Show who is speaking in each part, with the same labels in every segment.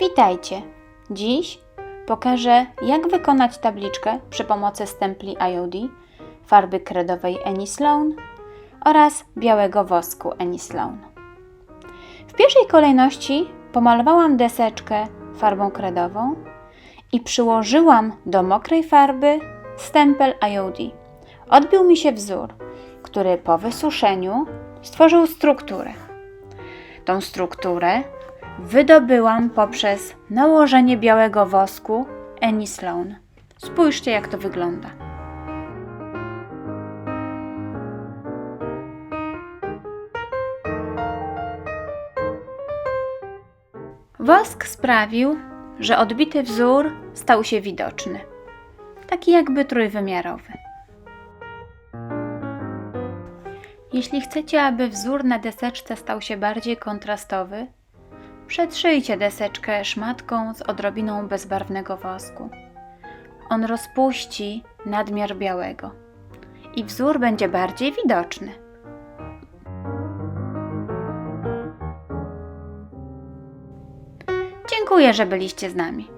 Speaker 1: Witajcie! Dziś pokażę, jak wykonać tabliczkę przy pomocy stempli IOD, farby kredowej Annie Sloan oraz białego wosku Annie Sloan. W pierwszej kolejności pomalowałam deseczkę farbą kredową i przyłożyłam do mokrej farby stempel IOD. Odbił mi się wzór, który po wysuszeniu stworzył strukturę. Tą strukturę wydobyłam poprzez nałożenie białego wosku Annie Sloan. Spójrzcie, jak to wygląda. Wosk sprawił, że odbity wzór stał się widoczny, taki jakby trójwymiarowy. Jeśli chcecie, aby wzór na deseczce stał się bardziej kontrastowy, przetrzyjcie deseczkę szmatką z odrobiną bezbarwnego wosku. On rozpuści nadmiar białego i wzór będzie bardziej widoczny. Dziękuję, że byliście z nami.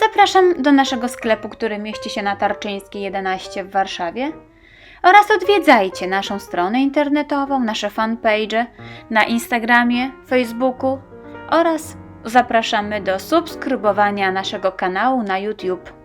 Speaker 1: Zapraszam do naszego sklepu, który mieści się na Tarczyńskiej 11 w Warszawie oraz odwiedzajcie naszą stronę internetową, nasze fanpage na Instagramie, Facebooku oraz zapraszamy do subskrybowania naszego kanału na YouTube.